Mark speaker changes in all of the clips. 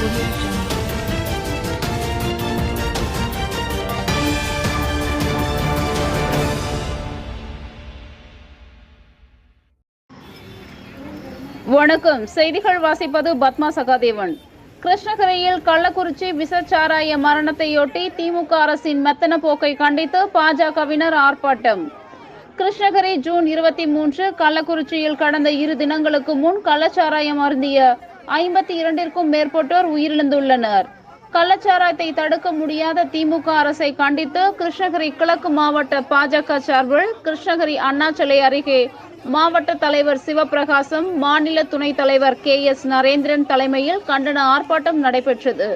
Speaker 1: வணக்கம். செய்திகள் வாசிப்பது பத்மா சகாதேவன். கிருஷ்ணகிரியில் கள்ளக்குறிச்சி விசச்சாராய மரணத்தையொட்டி திமுக அரசின் மெத்தன போக்கை கண்டித்து பாஜகவினர் ஆர்ப்பாட்டம். கிருஷ்ணகிரி ஜூன் இருபத்தி மூன்று கள்ளக்குறிச்சியில் கடந்த இரு தினங்களுக்கு முன் கள்ளச்சாராயம் அருந்திய ஐம்பத்தி இரண்டிற்கும் மேற்பட்டோர் உயிரிழந்துள்ளனர். கள்ளச்சாராயத்தை தடுக்க முடியாத திமுக அரசை கண்டித்து கிருஷ்ணகிரி கிழக்கு மாவட்ட பாஜக சார்பில் கிருஷ்ணகிரி அண்ணாச்சலை அருகே மாவட்ட தலைவர் சிவபிரகாசம் மாநில துணைத் தலைவர் கே எஸ் நரேந்திரன் தலைமையில் கண்டன ஆர்ப்பாட்டம் நடைபெற்றது.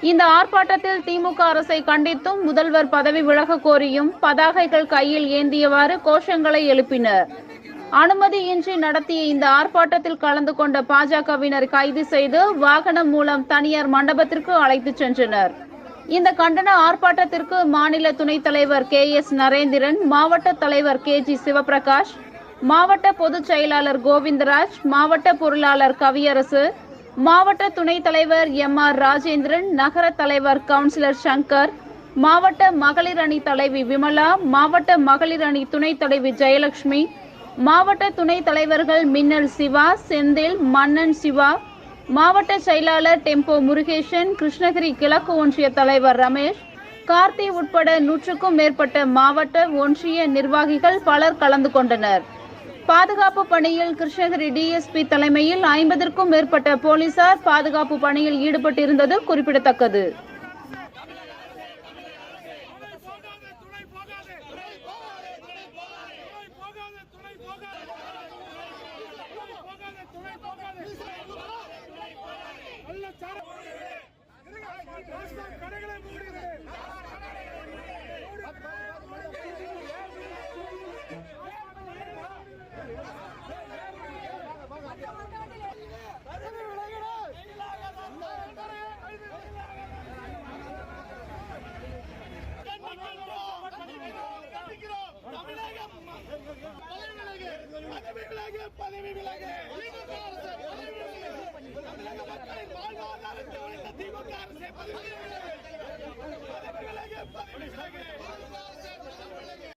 Speaker 1: இந்த ஆர்ப்பாட்டத்தில் திமுக அரசை கண்டித்தும் முதல்வர் பதவி விலக கோரியும் பதாகைகள் கையில் ஏந்தியவாறு கோஷங்களை எழுப்பினர். அனுமதியின்றி நடத்திய இந்த ஆர்ப்பாட்டத்தில் கலந்து கொண்ட பாஜகவினர் கைது செய்து வாகனம் மூலம் தனியார் மண்டபத்திற்கு அழைத்துச் சென்றனர். இந்த கண்டன ஆர்ப்பாட்டத்திற்கு மாநில துணைத் தலைவர் கே எஸ் நரேந்திரன் மாவட்ட தலைவர் கே ஜி சிவபிரகாஷ் மாவட்ட பொதுச் செயலாளர் கோவிந்தராஜ் மாவட்ட பொருளாளர் கவியரசு மாவட்ட துணைத் தலைவர் எம் ஆர் ராஜேந்திரன் நகர தலைவர் கவுன்சிலர் சங்கர் மாவட்ட மகளிர் அணி தலைவி விமலா மாவட்ட மகளிர் அணி துணைத் தலைவி ஜெயலட்சுமி மாவட்ட துணைத் தலைவர்கள் மின்னல் சிவா செந்தில் மன்னன் சிவா மாவட்ட செயலாளர் டெம்போ முருகேசன் கிருஷ்ணகிரி கிழக்கு ஒன்றிய தலைவர் ரமேஷ் கார்த்தி உட்பட நூற்றுக்கும் மேற்பட்ட மாவட்ட ஒன்றிய நிர்வாகிகள் பலர் கலந்து கொண்டனர். பாதுகாப்பு பணியில் கிருஷ்ணகிரி டிஎஸ்பி தலைமையில் ஐம்பதற்கும் மேற்பட்ட போலீசார் பாதுகாப்பு பணியில் ஈடுபட்டிருந்தது குறிப்பிடத்தக்கது.
Speaker 2: பதவி விலகு பதவி விலகு. மக்களின் வாழ்வாதாரத்தை திமுக பதவி விலகு பதவி விலகு பதவி விலகு